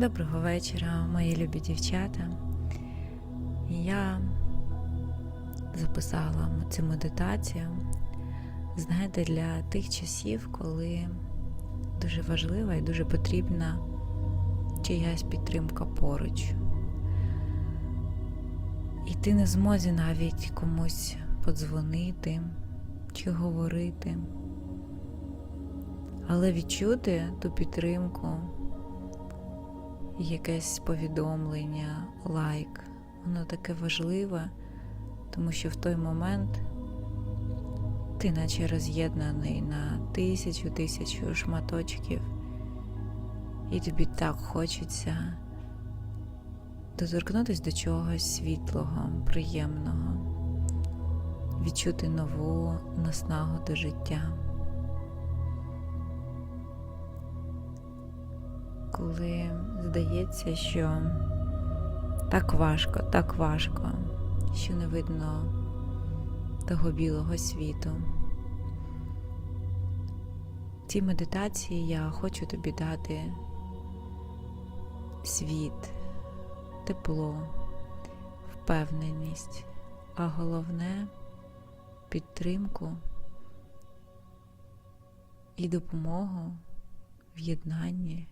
Доброго вечора, мої любі дівчата. Я записала цю медитацію, знаєте, для тих часів, коли дуже важлива і дуже потрібна чиясь підтримка поруч. І ти не змозі навіть комусь подзвонити чи говорити, але відчути ту підтримку якесь повідомлення, лайк. Воно таке важливе, тому що в той момент ти наче роз'єднаний на тисячу тисячу шматочків, і тобі так хочеться доторкнутися до чогось світлого, приємного, відчути нову наснагу до життя. Коли здається, що так важко, так важко, що не видно того білого світу. В цій медитації я хочу тобі дати світ, тепло, впевненість, а головне підтримку і допомогу в єднанні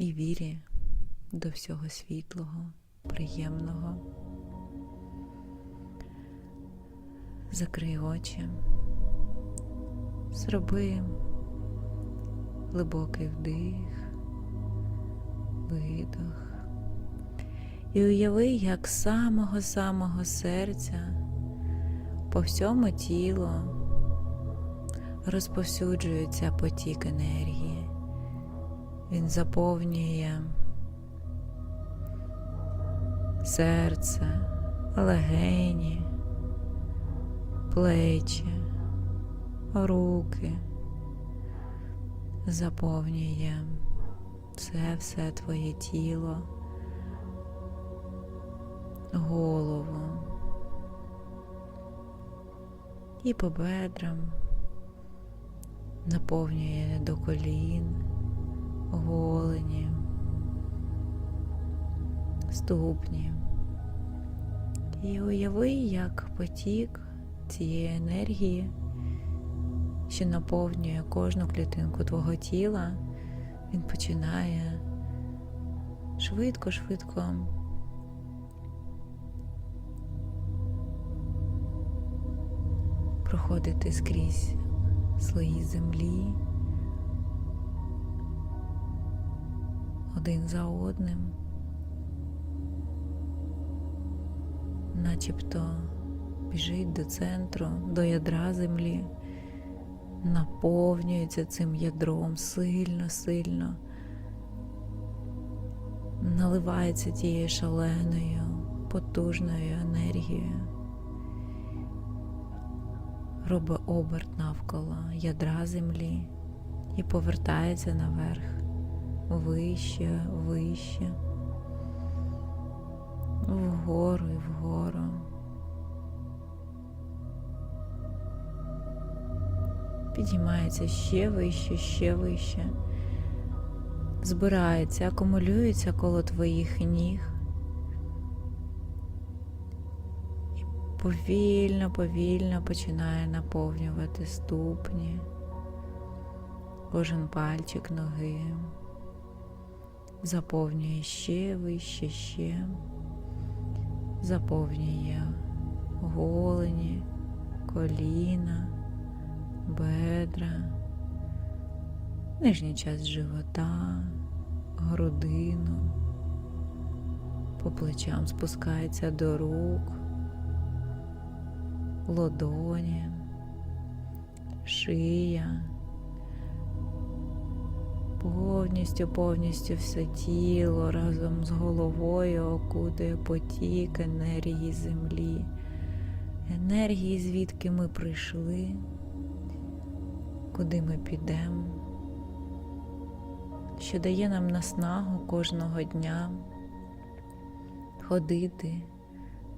і вірі до всього світлого, приємного. Закрий очі, зроби глибокий вдих, видох. І уяви, як з самого-самого серця по всьому тілу розповсюджується потік енергії. Він заповнює серце, легені, плечі, руки, заповнює все, все твоє тіло, голову і по бедрам. Наповнює до колін голені, ступні. І уяви, як потік цієї енергії, що наповнює кожну клітинку твого тіла, він починає швидко-швидко проходити скрізь слої землі. Один за одним, начебто біжить до центру, до ядра землі, наповнюється цим ядром сильно, сильно, наливається тією шаленою, потужною енергією. Робить оберт навколо ядра землі і повертається наверх вище, вище, вгору і вгору. Підіймається ще вище, ще вище, збирається, акумулюється коло твоїх ніг. І повільно, повільно починає наповнювати ступні, кожен пальчик ноги заповнює ще вище, ще, заповнює голені, коліна, бедра, нижній час живота, грудину, по плечам спускається до рук, лодоні, шия повністю, повністю все тіло разом з головою окутує потік енергії землі, енергії, звідки ми прийшли, куди ми підемо, що дає нам наснагу кожного дня ходити,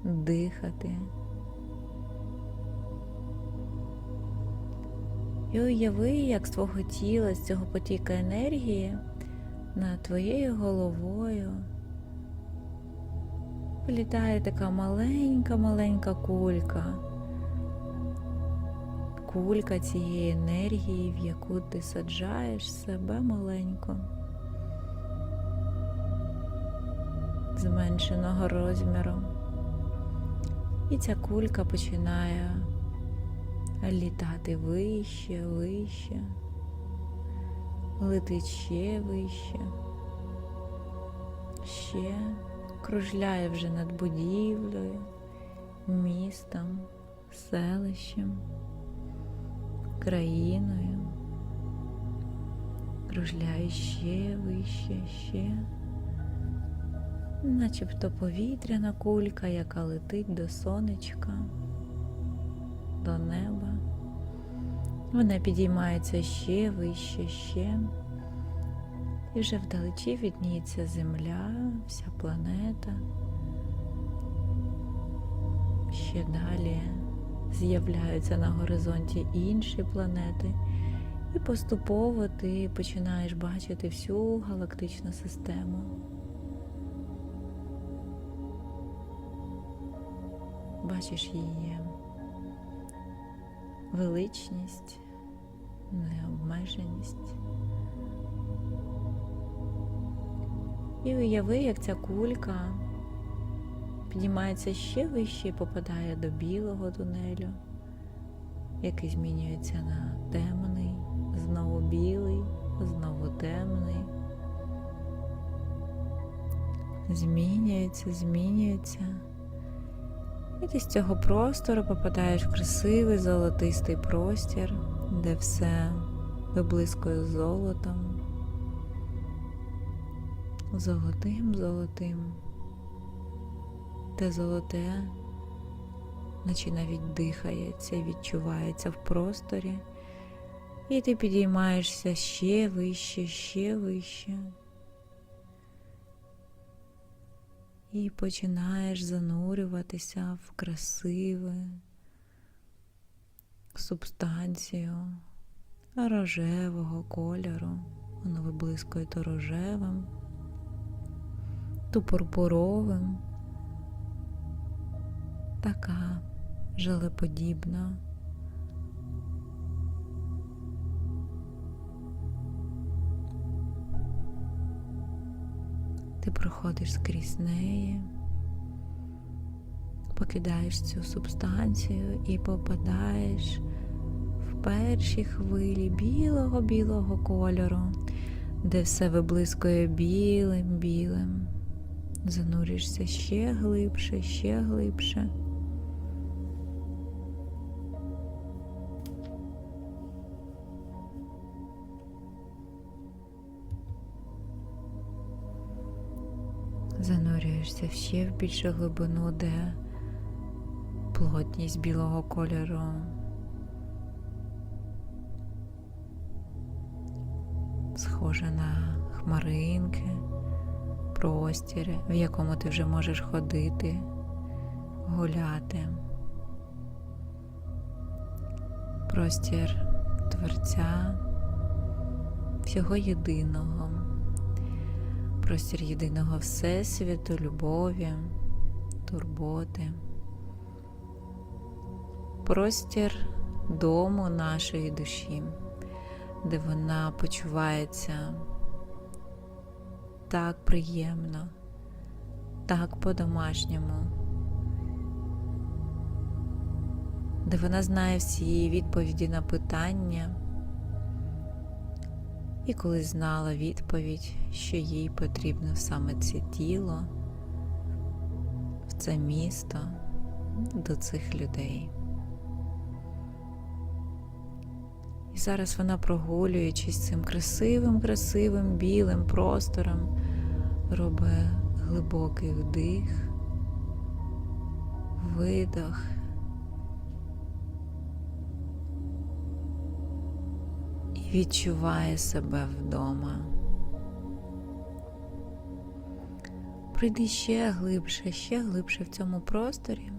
дихати. І уяви, як з твого тіла, з цього потіка енергії над твоєю головою вилітає така маленька-маленька кулька. Кулька цієї енергії, в яку ти саджаєш себе маленько, зменшеного розміру. І ця кулька починає літати вище, вище, летить ще вище, ще. Кружляє вже над будівлею, містом, селищем, країною, кружляє ще вище, ще, начебто повітряна кулька, яка летить до сонечка до неба. Вона підіймається ще вище, ще. І вже вдалечі відніється земля, вся планета. Ще далі з'являються на горизонті інші планети, і поступово ти починаєш бачити всю галактичну систему. Бачиш її величність, необмеженість. І уяви, як ця кулька піднімається ще вище і попадає до білого тунелю, який змінюється на темний, знову білий, знову темний. Змінюється, змінюється. І ти з цього простору попадаєш в красивий золотистий простір, де все виблискує золотом, золотим золотим, те золоте, наче навіть дихається, відчувається в просторі, і ти підіймаєшся ще вище, ще вище. І починаєш занурюватися в красиву субстанцію рожевого кольору. Воно виблискує то рожевим, то пурпуровим, така желеподібна. Ти проходиш скрізь неї, покидаєш цю субстанцію і попадаєш в перші хвилі білого-білого кольору, де все виблискує білим-білим. Зануришся ще глибше, ще глибше. Занурюєшся ще в більшу глибину, де плотність білого кольору. Схожа на хмаринки, простір, в якому ти вже можеш ходити, гуляти. Простір Творця всього єдиного простір єдиного Всесвіту, любові, турботи, простір дому нашої душі, де вона почувається так приємно, так по-домашньому, де вона знає всі відповіді на питання. І коли знала відповідь, що їй потрібно саме це тіло, в це місто, до цих людей. І зараз вона, прогулюючись цим красивим, красивим білим простором, робить глибокий вдих, видох. І відчуває себе вдома. Прийди ще глибше, ще глибше в цьому просторі.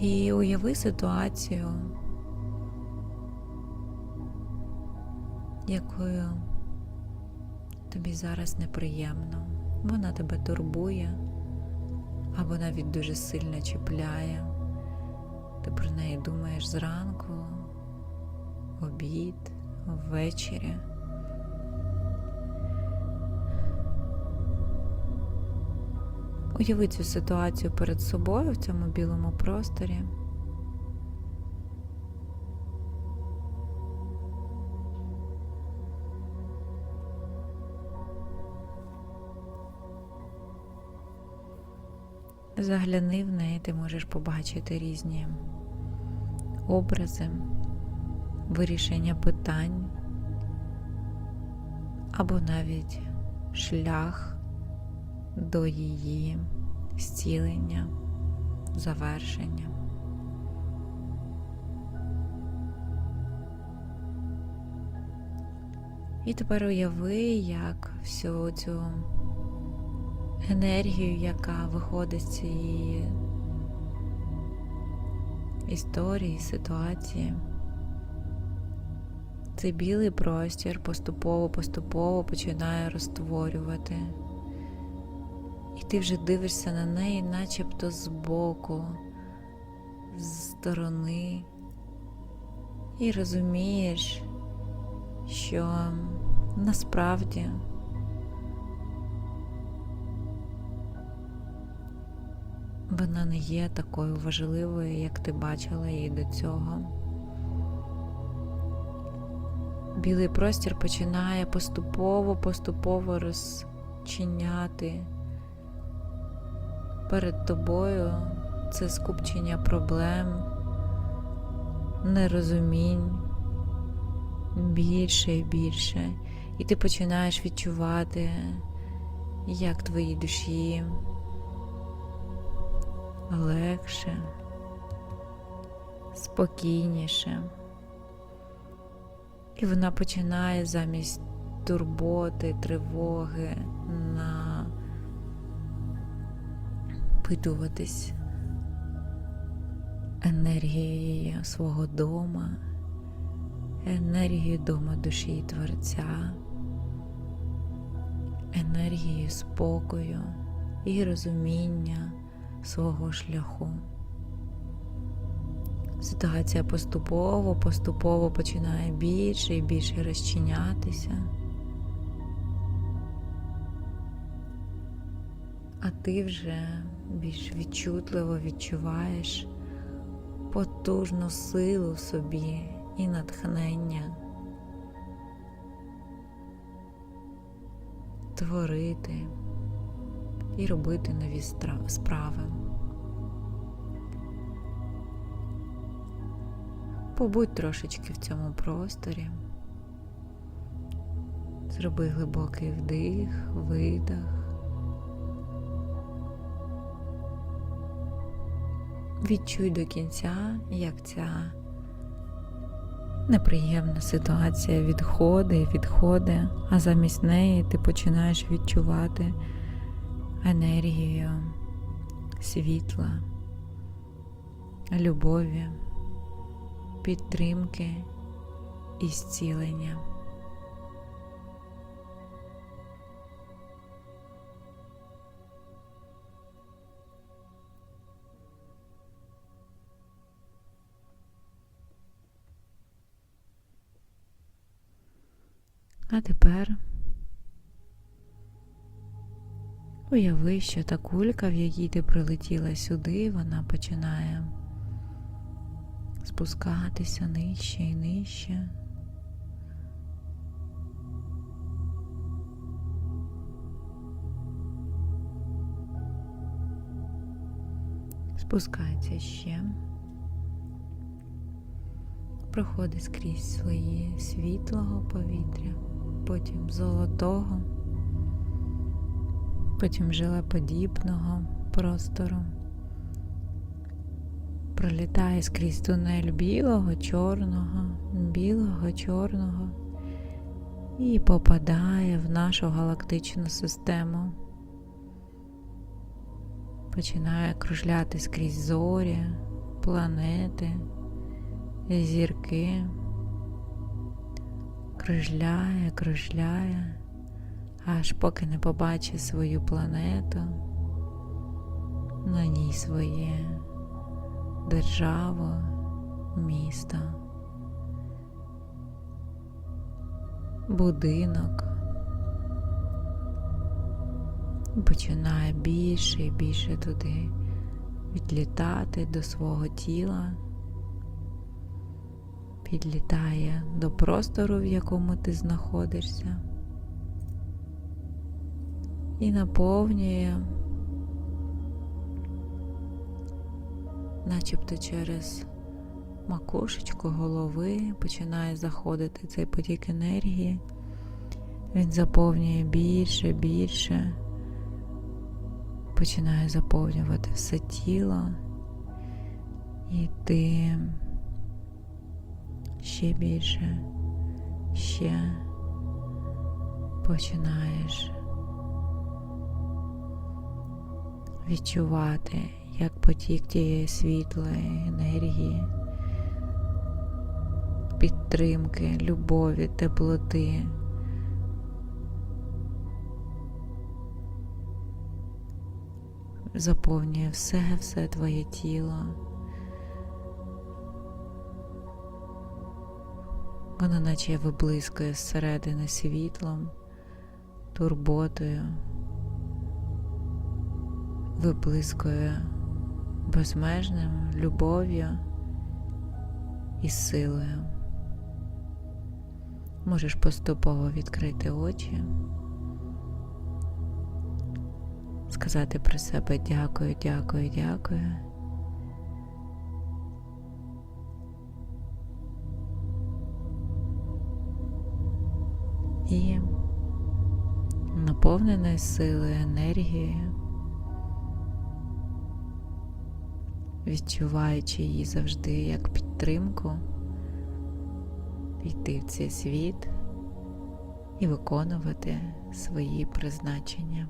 І уяви ситуацію, якою тобі зараз неприємно. Вона тебе турбує або навіть дуже сильно чіпляє. Ти про неї думаєш зранку, обід, ввечері. Уяви цю ситуацію перед собою в цьому білому просторі. Загляни в неї, ти можеш побачити різні образи, вирішення питань або навіть шлях до її зцілення, завершення. І тепер уяви, як всю цю енергію, яка виходить з цієї історії, ситуації. Цей білий простір поступово-поступово починає розтворювати. І ти вже дивишся на неї начебто збоку, з сторони, і розумієш, що насправді вона не є такою важливою, як ти бачила її до цього. Білий простір починає поступово-поступово розчиняти перед тобою це скупчення проблем, нерозумінь більше і більше. І ти починаєш відчувати, як твоїй душі легше, спокійніше. І вона починає замість турботи, тривоги на напитуватись енергією свого дома, енергією дома душі і Творця, енергією спокою і розуміння свого шляху. Ситуація поступово, поступово починає більше і більше розчинятися. А ти вже більш відчутливо відчуваєш потужну силу в собі і натхнення творити і робити нові справи. Побудь трошечки в цьому просторі. Зроби глибокий вдих, видих. Відчуй до кінця, як ця неприємна ситуація відходить, відходить, а замість неї ти починаєш відчувати енергію світла, любові, підтримки і зцілення. А тепер уяви, що та кулька, в якій ти прилетіла сюди, вона починає спускатися нижче і нижче. Спускається ще проходить скрізь свої світлого повітря, потім золотого, потім жилеподібного простору. Пролітає скрізь тунель білого, чорного, білого, чорного і попадає в нашу галактичну систему. Починає кружляти скрізь зорі, планети, зірки, кружляє, кружляє, аж поки не побачить свою планету, на ній своє державу, місто, будинок. Починає більше і більше туди відлітати до свого тіла, підлітає до простору, в якому ти знаходишся, і наповнює, начебто через макушечку голови починає заходити цей потік енергії. Він заповнює більше, більше починає заповнювати все тіло, і ти ще більше, ще починаєш відчувати, як потік тієї світлої енергії, підтримки, любові, теплоти. заповнює все, все твоє тіло. Воно наче виблискує зсередини світлом, турботою, виблискує безмежним любов'ю і силою. Можеш поступово відкрити очі. сказати про себе дякую, дякую, дякую. І наповненою силою, енергією, відчуваючи її завжди як підтримку, йти в цей світ і виконувати свої призначення.